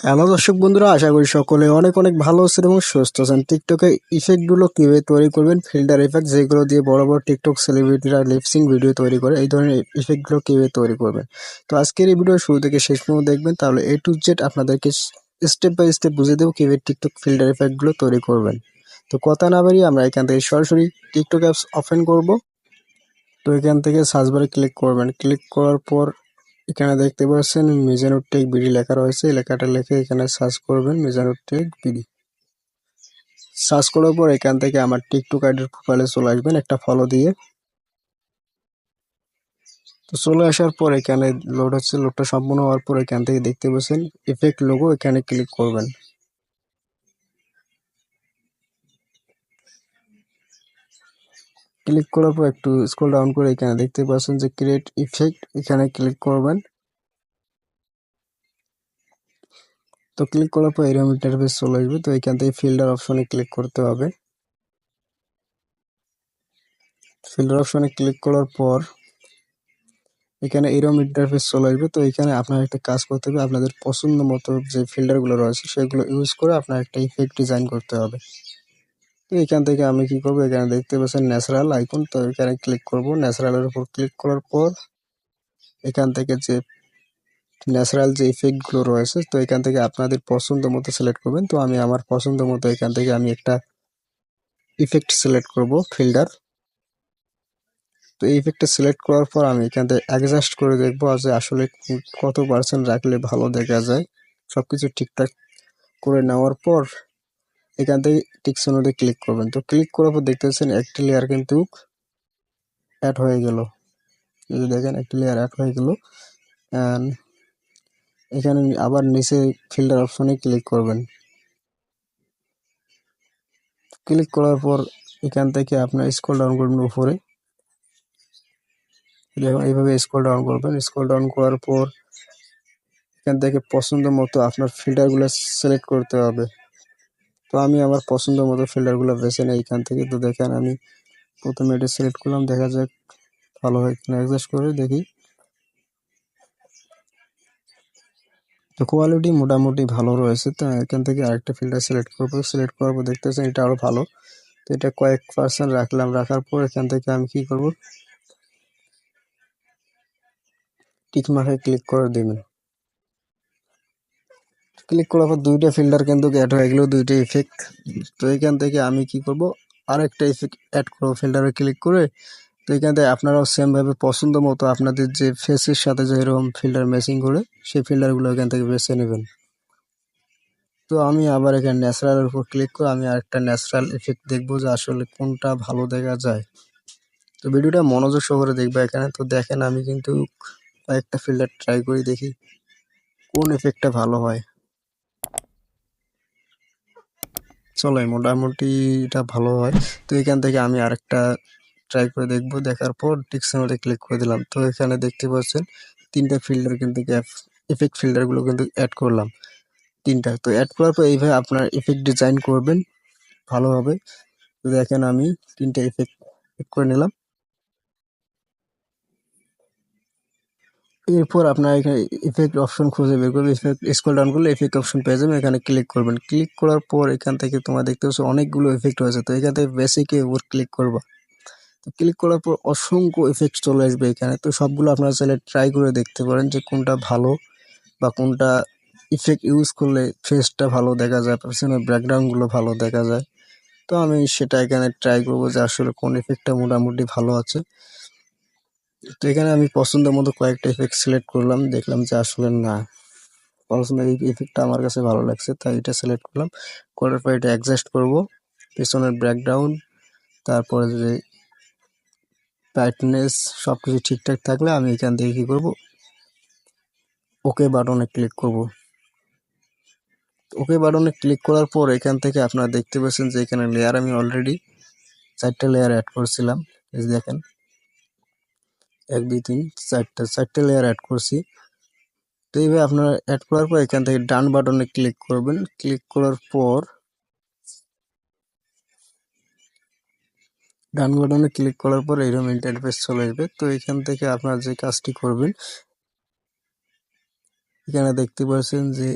Hello দর্শক বন্ধুরা, আশা করি সকলে অনেক অনেক ভালো আছেন এবং সুস্থ আছেন। টিকটকে ইফেক্টগুলো কীভাবে তৈরি করবেন ফিল্টার ইফেক্ট যেগুলো দিয়ে বড় বড় টিকটক সেলিব্রিটিরা লিপসিং ভিডিও তৈরি করে, এই ধরনের ইফেক্টগুলো কীভাবে তৈরি করবেন। তো আজকের এই ভিডিও শুরু থেকে শেষ পর্যন্ত দেখবেন, তাহলে এ টু জেড আপনাদেরকে স্টেপ বাই স্টেপ বুঝিয়ে দেবো কীভাবে টিকটক ফিল্টার ইফেক্টগুলো তৈরি করবেন। তো কথা না বাড়িয়ে আমরা এখান থেকে সরাসরি টিকটক অ্যাপস ওপেন করব। তো এখান থেকে সার্চবারে ক্লিক করবেন। ক্লিক করার পর এখানে দেখতে পাচ্ছেন মিজানুর টেক বিডি লেখা রয়েছে। লেখাটা লেখে এখানে সার্চ করবেন মিজানুর টেক বিডি। সার্চ করার পর এখান থেকে আমার টিকটক আইডির প্রোফাইলে চলে আসবেন একটা ফলো দিয়ে। তো চলে আসার পর এখানে লোড হচ্ছে লোডটা সম্পূর্ণ হওয়ার পর এখান থেকে দেখতে পাচ্ছেন ইফেক্ট লোগো এখানে ক্লিক করবেন। ক্লিক করার পর একটু স্ক্রল ডাউন করে এখানে দেখতে পাচ্ছেন যে ক্রিয়েট ইফেক্ট এখানে ক্লিক করবেন। তো ক্লিক করার পর এরকম ইন্টারফেস চলে আসবে। তো এখান থেকে ফিল্টার অপশনে ক্লিক করতে হবে। ফিল্টার অপশনে ক্লিক করার পর এখানে এরকম ইন্টারফেস চলে আসবে। তো এখানে আপনার একটা কাজ করতে হবে। আপনাদের পছন্দ মতো যে ফিল্টারগুলো রয়েছে, সেগুলো ইউজ করে আপনার একটা ইফেক্ট ডিজাইন করতে হবে। এখান থেকে আমি কি করব? এখানে দেখতে পাচ্ছেন ন্যাচারাল আইকন। তো এখানে ক্লিক করব। ন্যাচারালের উপর ক্লিক করার পর এখান থেকে যে ন্যাচারাল যে ইফেক্টগুলো রয়েছে, তো এখান থেকে আপনাদের পছন্দ মতো সিলেক্ট করবেন। তো আমি আমার পছন্দ মতো এখান থেকে আমি একটা ইফেক্ট সিলেক্ট করব ফিল্টার তো এই ইফেক্টটা সিলেক্ট করার পর আমি এখান থেকে অ্যাডজাস্ট করে দেখব যে আসলে কত পার্সেন্ট রাখলে ভালো দেখা যায়। সব কিছু ঠিকঠাক করে নেওয়ার পর এখান থেকে টিকসনোতে ক্লিক করবেন। তো ক্লিক করার পর দেখতে পাচ্ছেন একটি লেয়ার কিন্তু অ্যাড হয়ে গেল। দেখেন, একটি লেয়ার অ্যাড হয়ে গেল। অ্যান্ড এখানে আবার নিচে ফিল্টার অপশনে ক্লিক করবেন। ক্লিক করার পর এখান থেকে আপনার স্ক্রল ডাউন করবেন উপরে। দেখুন, এইভাবে স্ক্রল ডাউন করবেন। স্ক্রল ডাউন করার পর এখান থেকে পছন্দ মতো আপনার ফিল্টারগুলো সিলেক্ট করতে হবে। তো আমি আমার পছন্দ মতো ফিল্টারগুলো বেছে নিই এইখান থেকে। তো দেখেন আমি প্রথমে এটা সিলেক্ট করলাম, দেখা যাক ভালো হয় কিনা। অ্যাডজাস্ট করে দেখি। তো কোয়ালিটি মোটামুটি ভালো রয়েছে, তো এখান থেকে আরেকটা ফিল্টার সিলেক্ট করব। সিলেক্ট করার পর দেখতেছেন এটা আরও ভালো। তো এটা কয়েক পার্সেন্ট রাখলাম, রাখার পর এখান থেকে আমি কি করব? টিক মার্কে ক্লিক করে দেবেন। ক্লিক করার পর দুইটা ফিল্টার কিন্তু অ্যাড হয়ে গেল, দুইটা ইফেক্ট তো এখান থেকে আমি কি করব? আরেকটা ইফেক্ট অ্যাড করব ফিল্টারে ক্লিক করে। তো এখান থেকে আপনারাও সেমভাবে পছন্দ মতো আপনাদের যে ফেসের সাথে যে এরকম ফিল্টার ম্যাচিং করে, সেই ফিল্টারগুলো এখান থেকে বেছে নেবেন। তো আমি আবার এখানে ন্যাচারালের উপর ক্লিক করে আমি আরেকটা ন্যাচারাল ইফেক্ট দেখব যে আসলে কোনটা ভালো দেখা যায়। তো ভিডিওটা মনোযোগ সহকারে দেখবে এখানে। তো দেখেন আমি কিন্তু কয়েকটা ফিল্টার ট্রাই করি দেখি কোন এফেক্টটা ভালো হয়। চলে, মোটামুটি এটা ভালো হয়। তো এখান থেকে আমি আরেকটা ট্রাই করে দেখব। দেখার পর ডিকশনারি ক্লিক করে দিলাম। তো এখানে দেখতে পাচ্ছেন, তিনটা ফিল্টার কিন্তু এফেক্ট ফিল্টারগুলো কিন্তু অ্যাড করলাম। তিনটা। তো অ্যাড করার পর এইভাবে আপনার এফেক্ট ডিজাইন করবেন ভালোভাবে তো দেখেন আমি তিনটা এফেক্ট করে নিলাম। এরপর আপনার এখানে ইফেক্ট অপশন খুঁজে বের করবে ইফেক্ট স্ক্রল ডাউন করলে ইফেক্ট অপশন পেয়ে যাবেন। এখানে ক্লিক করবেন। ক্লিক করার পর এখান থেকে তোমার দেখতে পাচ্ছ অনেকগুলো ইফেক্ট হয়েছে। তো এখান থেকে বেসিকে উপর ক্লিক করবা। তো ক্লিক করার পর অসংখ্য ইফেক্ট চলে আসবে এখানে। তো সবগুলো আপনারা চাইলে ট্রাই করে দেখতে পারেন যে কোনটা ভালো বা কোনটা ইফেক্ট ইউজ করলে ফেসটা ভালো দেখা যায় পেছনের ব্যাকগ্রাউন্ডগুলো ভালো দেখা যায়। তো আমি সেটা এখানে ট্রাই করব যে আসলে কোন ইফেক্টটা মোটামুটি ভালো আছে। তো এখানে আমি পছন্দ মতো কয়েকটা ইফেক্ট সিলেক্ট করলাম, দেখলাম যে আসলে না। পছন্দ এই ইফেক্টটা আমার কাছে ভালো লাগছে, তাই এটা সিলেক্ট করলাম। করার পর এটা অ্যাডজাস্ট করব, পেছনের ব্যাকগ্রাউন্ড তারপরে যে ব্রাইটনেস সব কিছু ঠিকঠাক থাকলে আমি এখান থেকে কী করব? ওকে বাটনে ক্লিক করব। ওকে বাটনে ক্লিক করার পর এখান থেকে আপনারা দেখতে পাচ্ছেন যে এখানে লেয়ার আমি অলরেডি চারটা লেয়ার অ্যাড করছিলাম দেখেন। এক, দুই, তিন, চারটা, চারটে লেয়ার অ্যাড করছি। তো এইভাবে আপনারা অ্যাড করার পর এখান থেকে ডান বাটনে ক্লিক করবেন। ক্লিক করার পর ডান বাটনে ক্লিক করার পর এরকম ইন্টারফেস চলে আসবে। তো এখান থেকে আপনারা যে কাজটি করবেন, এখানে দেখতে পাচ্ছেন যে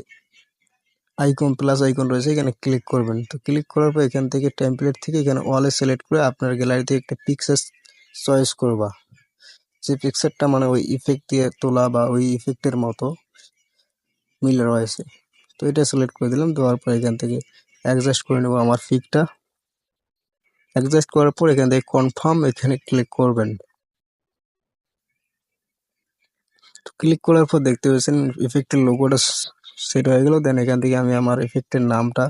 আইকন প্লাস আইকন রয়েছে, এখানে ক্লিক করবেন। তো ক্লিক করার পর এখান থেকে টেমপ্লেট থেকে এখানে ওয়ালে সিলেক্ট করে আপনার গ্যালারি থেকে একটা পিকচার চয়েস করবা। যে পিকচারটা মানে ওই ইফেক্ট দিয়ে তোলা বা ওই ইফেক্টের মতো মিলে রয়েছে তো এটা সিলেক্ট করে দিলাম, দেওয়ার পর এখান থেকে অ্যাডজাস্ট করে নেব আমার ফিকটা অ্যাডজাস্ট করার পর এখান থেকে কনফার্ম এখানে ক্লিক করবেন। তো ক্লিক করার পর দেখতে পাচ্ছেন ইফেক্টের লোগোটা সেট হয়ে গেল দেন এখান থেকে আমি আমার ইফেক্টের নামটা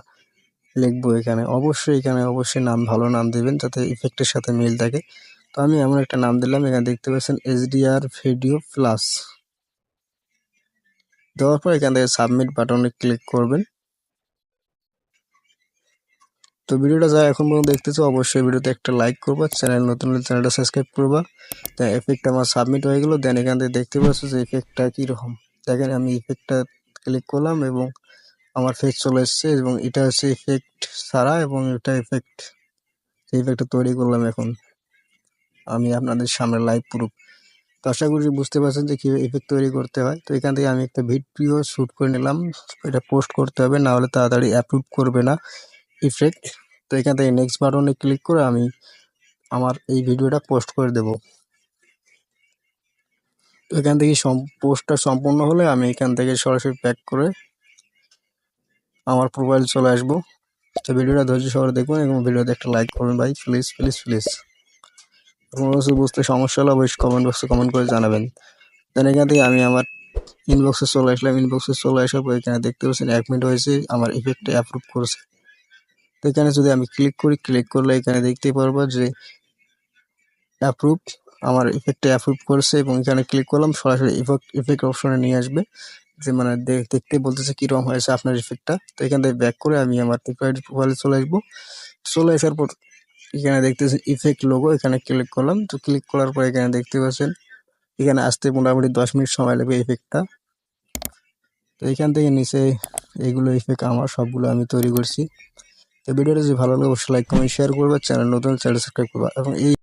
লিখব এখানে। অবশ্যই এখানে অবশ্যই নাম, ভালো নাম দেবেন, যাতে ইফেক্টের সাথে মিল থাকে। তো আমি এমন একটা নাম দিলাম, এখানে দেখতে পাচ্ছেন এইচডিআর ভিডিও প্লাস। দেওয়ার পর এখান থেকে সাবমিট বাটনে ক্লিক করবেন। তো ভিডিওটা যা এখন পর্যন্ত দেখতেছো, অবশ্যই ভিডিওতে একটা লাইক করবা, চ্যানেল নতুন হলে চ্যানেলটা সাবস্ক্রাইব করবা। দেন এফেক্ট আমার সাবমিট হয়ে গেল, দেন এখান থেকে দেখতে পাচ্ছ যে এফেক্টটা কীরকম। দেখেন আমি ইফেক্টটা ক্লিক করলাম এবং আমার ফেস চলে এসছে এবং এটা হচ্ছে ইফেক্ট ছাড়া এবং এটা ইফেক্ট সেই ইফেক্টটা তৈরি করলাম এখন। আমি আপনাদের সামনে লাইভ প্রুফ তো আশা করি বুঝতে পারছেন যে কীভাবে ইফেক্ট তৈরি করতে হয়। তো এখান থেকে আমি একটা ভিডিও শ্যুট করে নিলাম। এটা পোস্ট করতে হবে, না হলে তাড়াতাড়ি অ্যাপ্রুভ করবে না ইফেক্ট তো এখান থেকে নেক্সট বাটনে ক্লিক করে আমি আমার এই ভিডিওটা পোস্ট করে দেব। তো এখান থেকে পোস্টটা সম্পূর্ণ হলে আমি এখান থেকে সরাসরি প্যাক করে আমার প্রোফাইল চলে আসব। তো ভিডিওটা ধৈর্য সহকারে দেখুন এবং ভিডিওতে একটা লাইক করবেন ভাই। প্লিজ প্লিজ প্লিজ কোনো কিছু বুঝতে সমস্যা হলে অবশ্যই কমেন্ট বক্সে কমেন্ট করে জানাবেন। দেন এখান থেকে আমি আমার ইনবক্সে চলে আসলাম। ইনবক্সে চলে আসার পর এখানে দেখতে পাচ্ছেন এক মিনিট হয়েছে, আমার ইফেক্টটা অ্যাপ্রুভ করেছে। তো এখানে যদি আমি ক্লিক করি ক্লিক করলে এখানে দেখতে পারব যে অ্যাপ্রুভ আমার ইফেক্টটা অ্যাপ্রুভ করেছে এবং এখানে ক্লিক করলাম, সরাসরি ইফেক্ট ইফেক্ট অপশনে নিয়ে আসবে। যে মানে দেখতে বলতেছে কীরকম হয়েছে আপনার ইফেক্টটা তো এখান থেকে ব্যাক করে আমি আমার প্রোফাইলে চলে আসব। চলে আসার পর এখানে দেখতেছি ইফেক্ট লোগো এখানে ক্লিক করলাম। তো ক্লিক করার পর এখানে দেখতে পাচ্ছেন, এখানে আসতে মোটামুটি দশ মিনিট সময় লাগবে ইফেক্টটা তো এখান থেকে নিচে এগুলো ইফেক্ট আমার, সবগুলো আমি তৈরি করছি। তো ভিডিওটা যদি ভালো লাগে, অবশ্যই লাইক কমেন্ট শেয়ার করবে। চ্যানেল নতুন চ্যানেল সাবস্ক্রাইব করব। এবং এই